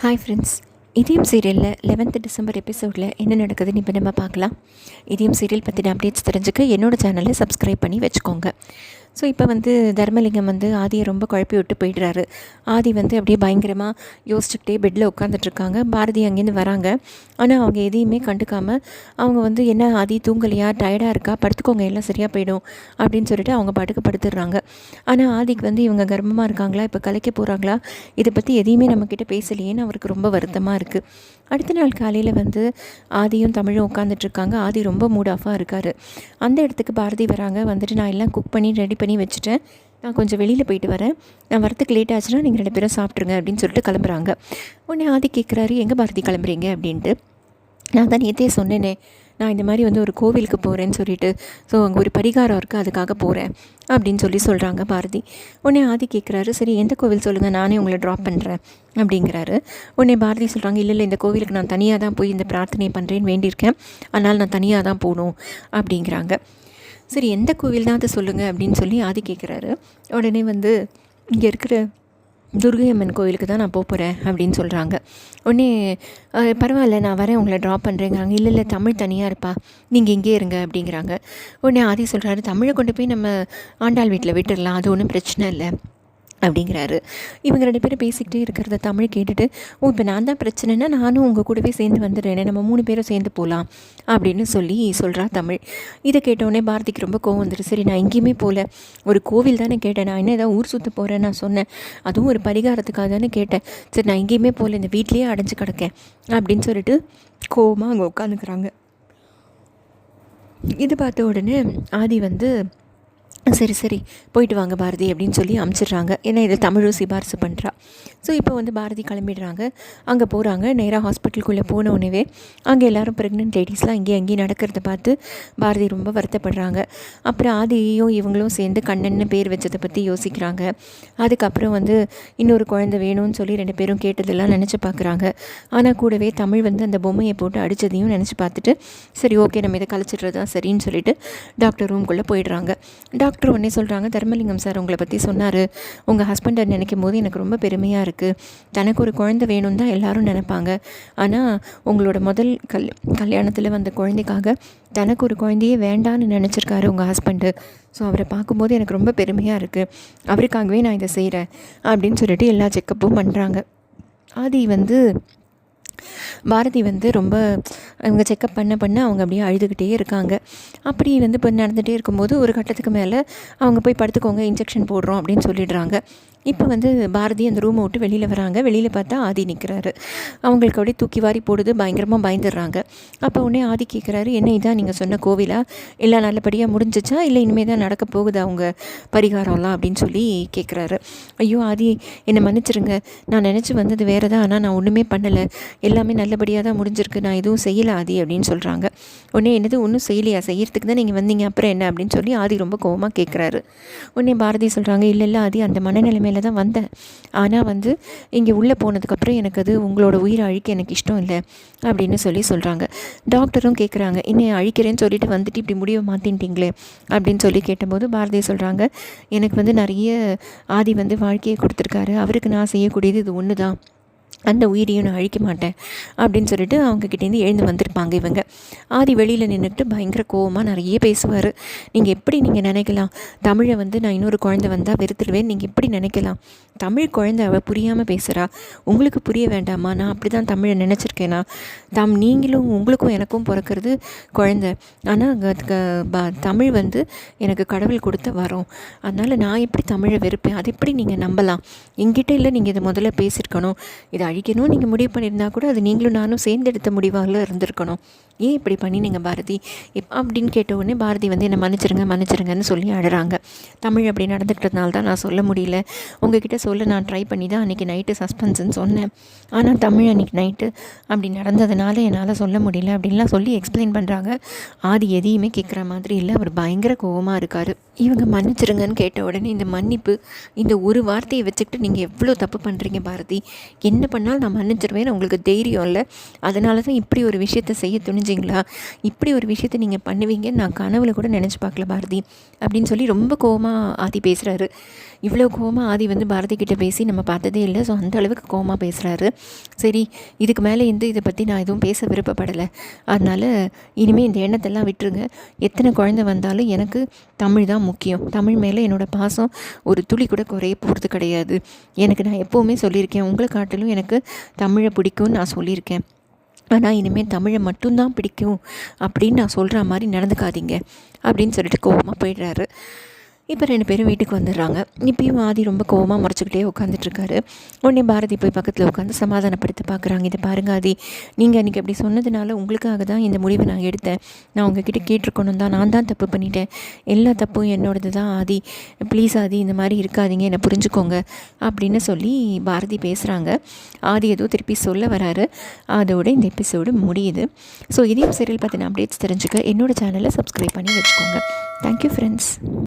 Hi friends இதயம் சீரியலில் eleventh December எபிசோடில் என்ன நடக்குதுன்னு இப்போ நம்ம பார்க்கலாம். இதயம் சீரியல் பற்றின அப்டேட்ஸ் தெரிஞ்சுக்க என்னோடய சேனலை சப்ஸ்கிரைப் பண்ணி வச்சுக்கோங்க. ஸோ இப்போ வந்து தர்மலிங்கம் வந்து ஆதியை ரொம்ப குழப்பி விட்டு போயிடுறாரு. ஆதி வந்து அப்படியே பயங்கரமாக யோசிச்சுக்கிட்டே பெட்டில் உட்காந்துட்ருக்காங்க பாரதி அங்கேருந்து வராங்க. ஆனால் அவங்க எதையுமே கண்டுக்காமல் அவங்க வந்து என்ன ஆதி தூங்கலையா? டயர்டாக இருக்கா? படுத்துக்கோங்க எல்லாம் சரியாக போயிடும். அப்படின்னு சொல்லிட்டு அவங்க பாட்டுக்கு படுத்துடுறாங்க. ஆனால் ஆதிக்கு வந்து இவங்க கர்ப்பமாக இருக்காங்களா? இப்போ கலைக்க போகிறாங்களா இதை பற்றி எதையுமே நம்மக்கிட்ட பேசலையேன்னு அவருக்கு ரொம்ப வருத்தமாக இருக்குது அடுத்த நாள் காலையில் வந்து ஆதியும் தமிழும் உட்காந்துட்ருக்காங்க ஆதி ரொம்ப மூட் ஆஃபாக இருக்கார். அந்த இடத்துக்கு பாரதி வராங்க. வந்துட்டு நான் எல்லாம் குக் பண்ணி ரெடி பண்ணி வச்சுட்டேன். நான் கொஞ்சம் வெளியில் போயிட்டு வரேன். நான் வரத்துக்கு லேட் ஆச்சுன்னா நீங்கள் ரெண்டு பேரும் சாப்பிட்ருங்க அப்படின்னு சொல்லிட்டு கிளம்புறாங்க. உடனே ஆதி கேட்குறாரு எங்கே பாரதி கிளம்புறீங்க? அப்படின்ட்டு. நான் தான் நேற்றே சொன்னேனே நான் இந்த மாதிரி வந்து ஒரு கோவிலுக்கு போகிறேன்னு சொல்லிட்டு ஸோ அங்கே ஒரு பரிகாரம் இருக்குது அதுக்காக போகிறேன் அப்படின்னு சொல்லி சொல்கிறாங்க பாரதி. உடனே ஆதி கேட்குறாரு சரி எந்த கோவில் சொல்லுங்கள் நானே உங்களை ட்ராப் பண்ணுறேன் அப்படிங்கிறாரு. உடனே பாரதி சொல்கிறாங்க இல்லை இல்லை இந்த கோவிலுக்கு நான் தனியாக தான் போய் இந்த பிரார்த்தனை பண்ணுறேன்னு வேண்டியிருக்கேன் அதனால் நான் தனியாக தான் போகணும் அப்படிங்கிறாங்க. சரி எந்த கோவில் தான் அதை சொல்லுங்கள் அப்படின்னு சொல்லி ஆதி கேட்குறாரு உடனே வந்து இங்கே இருக்கிற துர்கை அம்மன் கோயிலுக்கு தான் நான் போக போகிறேன் அப்படின்னு சொல்கிறாங்க உடனே பரவாயில்ல நான் வரேன் உங்களை ட்ராப் பண்ணுறேங்கிறாங்க இல்லை இல்லை தமிழ் தனியாக இருப்பா. நீங்கள் இங்கே இருங்க அப்படிங்கிறாங்க. உடனே ஆதி சொல்கிறாரு தமிழை கொண்டு போய் நம்ம ஆண்டாள் வீட்டில் விட்டுடலாம் அது ஒன்றும் பிரச்சனை இல்லை. அப்படிங்கிறாரு. இவங்க ரெண்டு பேரும் பேசிக்கிட்டே இருக்கிறத தமிழ் கேட்டுட்டு ஓ இப்போ நான் தான் பிரச்சனைனா நானும் உங்கள் கூடவே சேர்ந்து வந்துடுறேனே நம்ம மூணு பேரும் சேர்ந்து போகலாம் அப்படின்னு சொல்லி சொல்கிறா தமிழ். இதை கேட்டோடனே பாரதிக்கு ரொம்ப கோவம் வந்துட்டு சரி நான் எங்கேயுமே போகல ஒரு கோவில் தானே கேட்டேன். நான் என்ன ஏதாவது ஊர் சுற்ற போகிறேன் நான் சொன்னேன். அதுவும் ஒரு பரிகாரத்துக்காக தானே கேட்டேன். சரி நான் எங்கேயுமே போகல இந்த வீட்லேயே அடைஞ்சு கிடக்கேன் அப்படின்னு சொல்லிட்டு கோவமாக அங்கே உட்காந்துக்கிறாங்க. இது பார்த்த உடனே ஆதி வந்து சரி சரி போயிட்டு வாங்க பாரதி அப்படின்னு சொல்லி அமுச்சிடுறாங்க. ஏன்னா இதை தமிழும் சிபாரிசு பண்ணுறா ஸோ இப்போ வந்து பாரதி கிளம்பிடுறாங்க. அங்கே போகிறாங்க நேராக ஹாஸ்பிட்டலுக்குள்ளே போன உடனே அங்கே எல்லோரும் ப்ரெக்னென்ட் லேடிஸ்லாம் இங்கேயும் அங்கேயும் நடக்கிறத பார்த்து பாரதி ரொம்ப வருத்தப்படுறாங்க. அப்புறம் ஆதியையும் இவங்களும் சேர்ந்து கண்ணன்னு பேர் வச்சதை பற்றி யோசிக்கிறாங்க. அதுக்கப்புறம் வந்து இன்னொரு குழந்தை வேணும்னு சொல்லி ரெண்டு பேரும் கேட்டதெல்லாம் நினச்சி பார்க்குறாங்க. ஆனால் கூடவே தமிழ் வந்து அந்த பொம்மையை போட்டு அடித்ததையும் நினச்சி பார்த்துட்டு சரி ஓகே நம்ம இதை கழிச்சிடுறது தான் சரின்னு சொல்லிட்டு டாக்டர் ரூம்குள்ளே போயிடுறாங்க. டாக்டர் உடனே சொல்கிறாங்க தர்மலிங்கம் சார் உங்களை பற்றி சொன்னார். உங்கள் ஹஸ்பண்டை நினைக்கும் போது எனக்கு ரொம்ப பெருமையாக இருக்குது தனக்கு ஒரு குழந்தை வேணும்னு தான் எல்லாரும் நினைப்பாங்க. ஆனால் உங்களோட முதல் கல் கல்யாணத்தில் வந்த குழந்தைக்காக தனக்கு ஒரு குழந்தையே வேண்டான்னு நினச்சிருக்காரு உங்கள் ஹஸ்பண்டு ஸோ அவரை பார்க்கும்போது எனக்கு ரொம்ப பெருமையாக இருக்குது அவருக்காகவே நான் இதை செய்கிறேன் அப்படின்னு சொல்லிட்டு எல்லா செக்கப்பும் பண்ணுறாங்க ஆதி வந்து பாரதி வந்து ரொம்ப அவங்க செக்கப் பண்ண பண்ண அவங்க அப்படியே அழுதுகிட்டே இருக்காங்க. அப்படி வந்து இப்போ நடந்துகிட்டே இருக்கும்போது ஒரு கட்டத்துக்கு மேலே அவங்க போய் படுத்துக்கோங்க இன்ஜெக்ஷன் போடுறோம் அப்படின்னு சொல்லிடுறாங்க. இப்போ வந்து பாரதி அந்த ரூமை விட்டு வெளியில் வராங்க. வெளியில் பார்த்தா ஆதி நிற்கிறாரு அவங்களுக்கு அப்படியே தூக்கி வாரி போடுது. பயங்கரமாக பயந்துடுறாங்க. அப்போ உடனே ஆதி கேட்குறாரு என்ன இதான் நீங்கள் சொன்ன கோவிலா? எல்லாம் நல்லபடியாக முடிஞ்சிச்சா? இல்லை இனிமேல் தான் நடக்க போகுது அவங்க பரிகாரம்லாம்? அப்படின்னு சொல்லி கேட்குறாரு ஐயோ ஆதி என்னை மன்னிச்சிருங்க. நான் நினச்சி வந்தது வேறு தான் ஆனால் நான் ஒன்றுமே பண்ணலை. எல்லாமே நல்லபடியாக தான் முடிஞ்சிருக்கு. நான் எதுவும் செய்யலை ஆதி அப்படின்னு சொல்கிறாங்க உடனே என்னது ஒன்றும் செய்யலையா? செய்கிறதுக்கு தான் நீங்கள் வந்தீங்க. அப்புறம் என்ன அப்படின்னு சொல்லி ஆதி ரொம்ப கோபமாக கேட்குறாரு உடனே பாரதி சொல்கிறாங்க இல்லை இல்லை ஆதி அந்த மனநிலைமையில தான் வந்தேன் ஆனால் வந்து இங்கே உள்ளே போனதுக்கப்புறம் எனக்கு அது உங்களோட உயிரை அழிக்க எனக்கு இஷ்டம் இல்லை அப்படின்னு சொல்லி சொல்கிறாங்க டாக்டரும் கேட்குறாங்க இன்னும் அழிக்கிறேன்னு சொல்லிட்டு வந்துட்டு இப்படி முடிவை மாற்றின்ட்டிங்களே அப்படின்னு சொல்லி கேட்டபோது பாரதி சொல்கிறாங்க எனக்கு வந்து நிறைய ஆதி வந்து வாழ்க்கையை கொடுத்துருக்காரு. அவருக்கு நான் செய்யக்கூடியது இது ஒன்று தான் அந்த உயிரையும் நான் அழிக்க மாட்டேன் அப்படின்னு சொல்லிட்டு அவங்கக்கிட்டேருந்து எழுந்து வந்திருப்பாங்க இவங்க. ஆதி வெளியில் நின்றுட்டு பயங்கர கோவமாக நிறைய பேசுவார். நீங்கள் எப்படி நீங்கள் நினைக்கலாம்? தமிழை வந்து நான் இன்னொரு குழந்தை வந்தால் வெறுத்துடுவேன். நீங்கள் எப்படி நினைக்கலாம்? தமிழ் குழந்தை அவள் புரியாமல் பேசுகிறா உங்களுக்கு புரிய வேண்டாமா? நான் அப்படி தான் தமிழை நினச்சிருக்கேனா? தம் நீங்களும் உங்களுக்கும் எனக்கும் பிறக்கிறது குழந்தை. ஆனால் தமிழ் வந்து எனக்கு கடவுள் கொடுத்த வரோம். அதனால் நான் எப்படி தமிழை வெறுப்பேன்? அது எப்படி நீங்கள் நம்பலாம்? எங்கிட்ட இல்லை நீங்கள் இதை முதல்ல பேசியிருக்கணும் இதை அழிக்கணும் நீங்கள் முடிவு பண்ணியிருந்தா கூட அது நீங்களும் நானும் சேர்ந்தெடுத்த முடிவாக இருந்திருக்கணும். ஏன் இப்படி பண்ணினீங்க பாரதி? எப் அப்படின்னு கேட்ட உடனே பாரதி வந்து என்னை மன்னிச்சிருங்க மன்னிச்சிருங்கன்னு சொல்லி அழுறாங்க. தமிழ் அப்படி நடந்துக்கிட்டதுனால தான் நான் சொல்ல முடியல. உங்ககிட்ட சொல்ல நான் ட்ரை பண்ணி தான் அன்றைக்கி நைட்டு சஸ்பென்ஸ்ன்னு சொன்னேன். ஆனால் தமிழ் அன்றைக்கி நைட்டு அப்படி நடந்ததுனால என்னால் சொல்ல முடியல. அப்படின்லாம் சொல்லி எக்ஸ்பிளைன் பண்ணுறாங்க ஆதி எதையுமே கேட்குற மாதிரி இல்லை. அவர் பயங்கர கோவமாக இருக்கார். இவங்க மன்னிச்சிருங்கன்னு கேட்ட உடனே இந்த மன்னிப்பு இந்த ஒரு வார்த்தையை வச்சுக்கிட்டு நீங்கள் எவ்வளோ தப்பு பண்ணுறீங்க பாரதி? என்ன பண்ணாலும் நான் மன்னிச்சிருவேன் உங்களுக்கு தைரியம் இல்லை. அதனால தான் இப்படி ஒரு விஷயத்த செய்ய துணிஞ்சிங்களா? இப்படி ஒரு விஷயத்த நீங்கள் பண்ணுவீங்கன்னு நான் கனவுல கூட நினச்சி பார்க்கல பாரதி. அப்படின்னு சொல்லி ரொம்ப கோவமாக ஆதி பேசுகிறாரு இவ்வளோ கோவமாக ஆதி வந்து பாரதி கிட்டே பேசி நம்ம பார்த்ததே இல்லை. ஸோ அந்த அளவுக்கு கோவமாக பேசுகிறாரு சரி இதுக்கு மேலே இருந்து இதை பற்றி நான் எதுவும் பேச விருப்பப்படலை. அதனால் இனிமேல் இந்த எண்ணத்தெல்லாம் விட்டுருங்க. எத்தனை குழந்தை வந்தாலும் எனக்கு தமிழ் தான் முக்கியம். தமிழ் மேலே என்னோடய பாசம் ஒரு துளி கூட குறைய போகிறது கிடையாது. எனக்கு நான் எப்போவுமே சொல்லியிருக்கேன். உங்களை காட்டிலும் எனக்கு தமிழை பிடிக்கும்னு நான் சொல்லியிருக்கேன். ஆனால் இனிமேல் தமிழை மட்டும்தான் பிடிக்கும் அப்படின்னு நான் சொல்கிற மாதிரி நடந்துக்காதீங்க அப்படின்னு சொல்லிட்டு கோவமாக போயிடுறாரு. இப்போ ரெண்டு பேரும் வீட்டுக்கு வந்துடுறாங்க. இப்பயும் ஆதி ரொம்ப கோவமாக முறைச்சிக்கிட்டே உட்காந்துட்ருக்காரு உடனே பாரதி போய் பக்கத்தில் உட்காந்து சமாதானப்படுத்த பார்க்குறாங்க. இதை பாருங்க ஆதி நீங்கள் அன்றைக்கி அப்படி சொன்னதுனால உங்களுக்காக தான் இந்த முடிவை நான் எடுத்தேன். நான் உங்ககிட்ட கேட்டிருக்கணும் தான். நான் தான் தப்பு பண்ணிட்டேன். எல்லா தப்பும் என்னோடது தான் ஆதி. ப்ளீஸ் ஆதி இந்த மாதிரி இருக்காதீங்க. என்னை புரிஞ்சுக்கோங்க. அப்படின்னு சொல்லி பாரதி பேசுகிறாங்க ஆதி ஏதோ திருப்பி சொல்ல வராரு. அதோட இந்த எபிசோடு முடியுது. ஸோ இதையும் சீரியல் பற்றின அப்டேட்ஸ் தெரிஞ்சுக்க என்னோடய சேனலை சப்ஸ்கிரைப் பண்ணி வச்சுக்கோங்க. Thank you friends